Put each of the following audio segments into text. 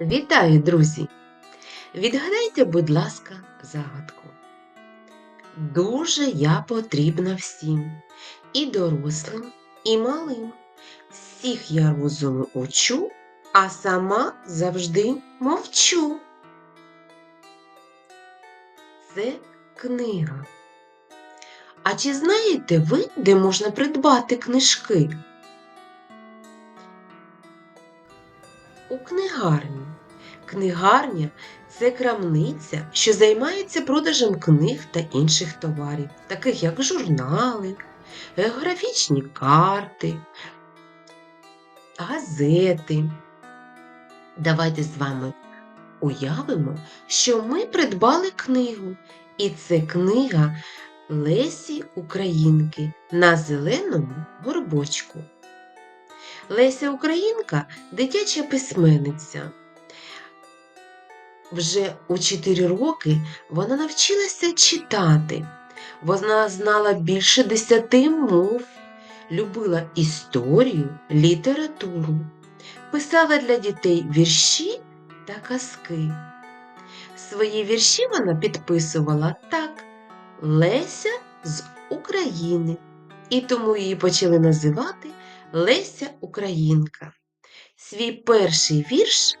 Вітаю, друзі! Відгадайте, будь ласка, загадку. Дуже я потрібна всім, і дорослим, і малим. Всіх я розуму учу, а сама завжди мовчу. Це книга. А чи знаєте ви, де можна придбати книжки? У книгарні. Книгарня це крамниця, що займається продажем книг та інших товарів, таких як журнали, географічні карти, газети. Давайте з вами уявимо, що ми придбали книгу, і це книга Лесі Українки на зеленому горбочку. Леся Українка дитяча письменниця. Вже у 4 роки вона навчилася читати. Вона знала більше десяти мов, любила історію, літературу, писала для дітей вірші та казки. Свої вірші вона підписувала так Леся з України, і тому її почали називати Леся Українка. Свій перший вірш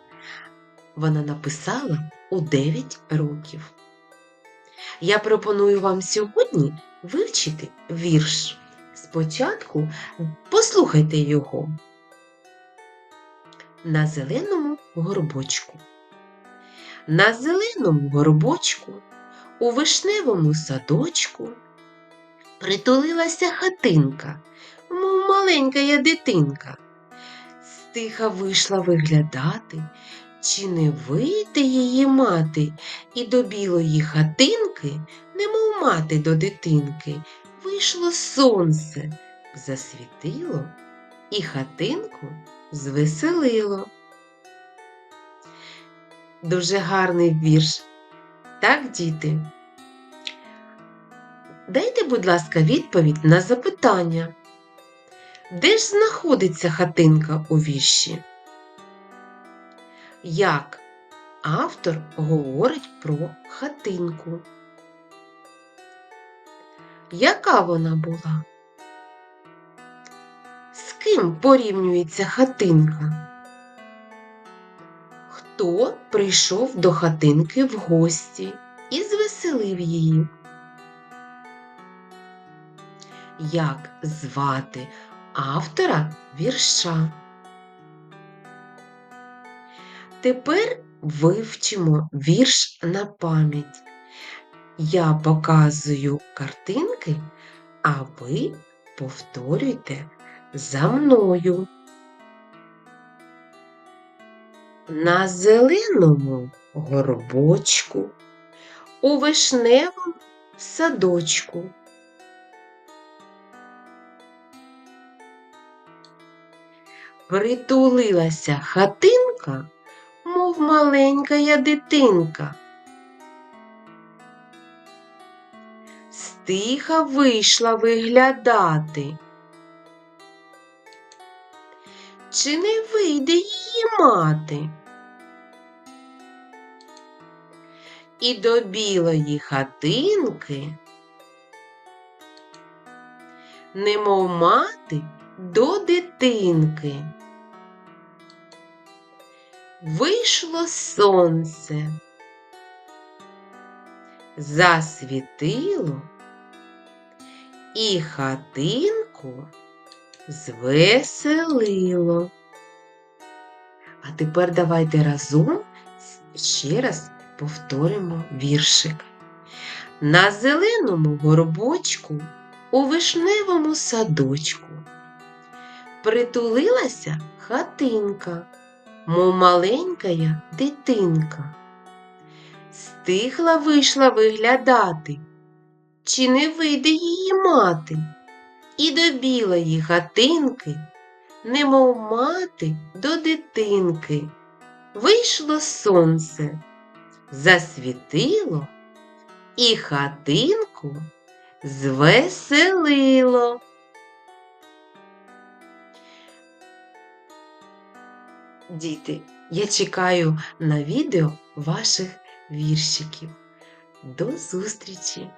вона написала у 9 років. Я пропоную вам сьогодні вивчити вірш. Спочатку послухайте його на зеленому горбочку. На зеленому горбочку у вишневому садочку притулилася хатинка, мов маленька я дитинка. Стиха вийшла виглядати, чи не вийде її мати, і до білої хатинки, немов мати до дитинки, вийшло сонце, засвітило і хатинку звеселило. Дуже гарний вірш. Так, діти? Дайте, будь ласка, відповідь на запитання. Де ж знаходиться хатинка у вірші? Як автор говорить про хатинку? Яка вона була? З ким порівнюється хатинка? Хто прийшов до хатинки в гості і звеселив її? Як звати автора вірша? Тепер вивчимо вірш на пам'ять. Я показую картинки, а ви повторюйте за мною. На зеленому горбочку, у вишневому садочку. Притулилася хатинка, мов маленька я дитинка. Стиха вийшла виглядати. Чи не вийде її мати? І до білої хатинки, немов мати до дитинки. Вийшло сонце, засвітило і хатинку звеселило. А тепер давайте разом ще раз повторимо віршик. На зеленому горбочку у вишневому садочку притулилася хатинка, мов маленькая дитинка. Стихла вийшла виглядати, чи не вийде її мати, і до білої хатинки, немов мати до дитинки. Вийшло сонце, засвітило і хатинку звеселило. Діти, я чекаю на відео ваших віршиків. До зустрічі!